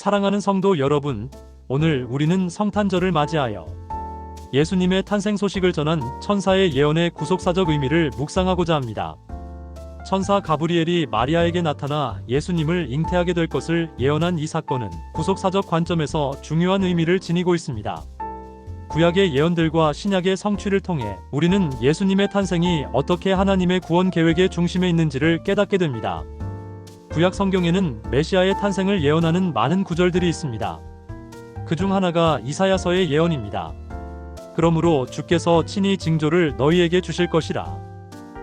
사랑하는 성도 여러분, 오늘 우리는 성탄절을 맞이하여 예수님의 탄생 소식을 전한 천사의 예언의 구속사적 의미를 묵상하고자 합니다. 천사 가브리엘이 마리아에게 나타나 예수님을 잉태하게 될 것을 예언한 이 사건은 구속사적 관점에서 중요한 의미를 지니고 있습니다. 구약의 예언들과 신약의 성취를 통해 우리는 예수님의 탄생이 어떻게 하나님의 구원 계획의 중심에 있는지를 깨닫게 됩니다. 구약 성경에는 메시아의 탄생을 예언하는 많은 구절들이 있습니다. 그 중 하나가 이사야서의 예언입니다. 그러므로 주께서 친히 징조를 너희에게 주실 것이라.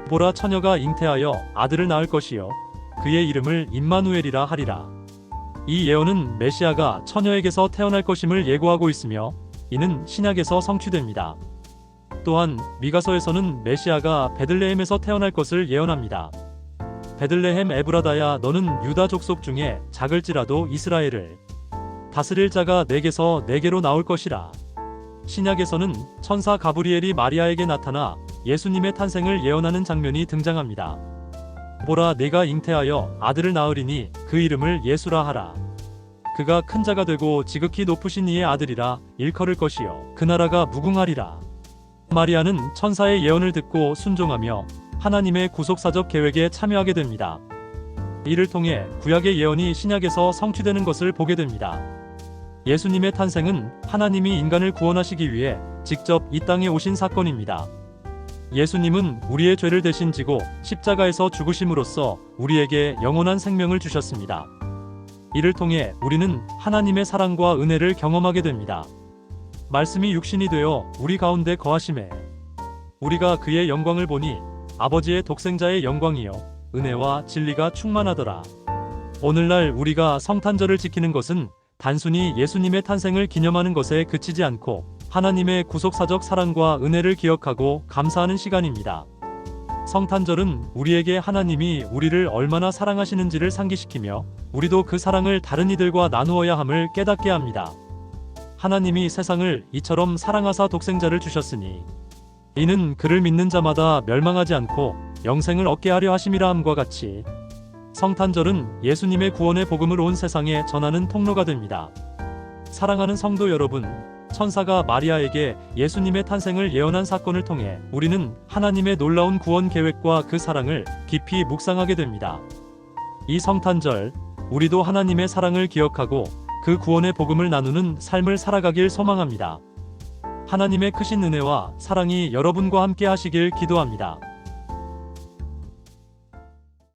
보라 처녀가 잉태하여 아들을 낳을 것이요 그의 이름을 임마누엘이라 하리라. 이 예언은 메시아가 처녀에게서 태어날 것임을 예고하고 있으며 이는 신약에서 성취됩니다. 또한 미가서에서는 메시아가 베들레헴에서 태어날 것을 예언합니다. 베들레헴 에브라다야 너는 유다 족속 중에 작을지라도 이스라엘을 다스릴 자가 내게서 내게로 나올 것이라. 신약에서는 천사 가브리엘이 마리아에게 나타나 예수님의 탄생을 예언하는 장면이 등장합니다. 보라 내가 잉태하여 아들을 낳으리니 그 이름을 예수라 하라. 그가 큰 자가 되고 지극히 높으신 이의 아들이라 일컬을 것이요 그 나라가 무궁하리라. 마리아는 천사의 예언을 듣고 순종하며 하나님의 구속사적 계획에 참여하게 됩니다. 이를 통해 구약의 예언이 신약에서 성취되는 것을 보게 됩니다. 예수님의 탄생은 하나님이 인간을 구원하시기 위해 직접 이 땅에 오신 사건입니다. 예수님은 우리의 죄를 대신 지고 십자가에서 죽으심으로써 우리에게 영원한 생명을 주셨습니다. 이를 통해 우리는 하나님의 사랑과 은혜를 경험하게 됩니다. 말씀이 육신이 되어 우리 가운데 거하심에 우리가 그의 영광을 보니 아버지의 독생자의 영광이요 은혜와 진리가 충만하더라. 오늘날 우리가 성탄절을 지키는 것은 단순히 예수님의 탄생을 기념하는 것에 그치지 않고 하나님의 구속사적 사랑과 은혜를 기억하고 감사하는 시간입니다. 성탄절은 우리에게 하나님이 우리를 얼마나 사랑하시는지를 상기시키며 우리도 그 사랑을 다른 이들과 나누어야 함을 깨닫게 합니다. 하나님이 세상을 이처럼 사랑하사 독생자를 주셨으니 이는 그를 믿는 자마다 멸망하지 않고 영생을 얻게 하려 하심이라 함과 같이 성탄절은 예수님의 구원의 복음을 온 세상에 전하는 통로가 됩니다. 사랑하는 성도 여러분, 천사가 마리아에게 예수님의 탄생을 예언한 사건을 통해 우리는 하나님의 놀라운 구원 계획과 그 사랑을 깊이 묵상하게 됩니다. 이 성탄절, 우리도 하나님의 사랑을 기억하고 그 구원의 복음을 나누는 삶을 살아가길 소망합니다. 하나님의 크신 은혜와 사랑이 여러분과 함께 하시길 기도합니다.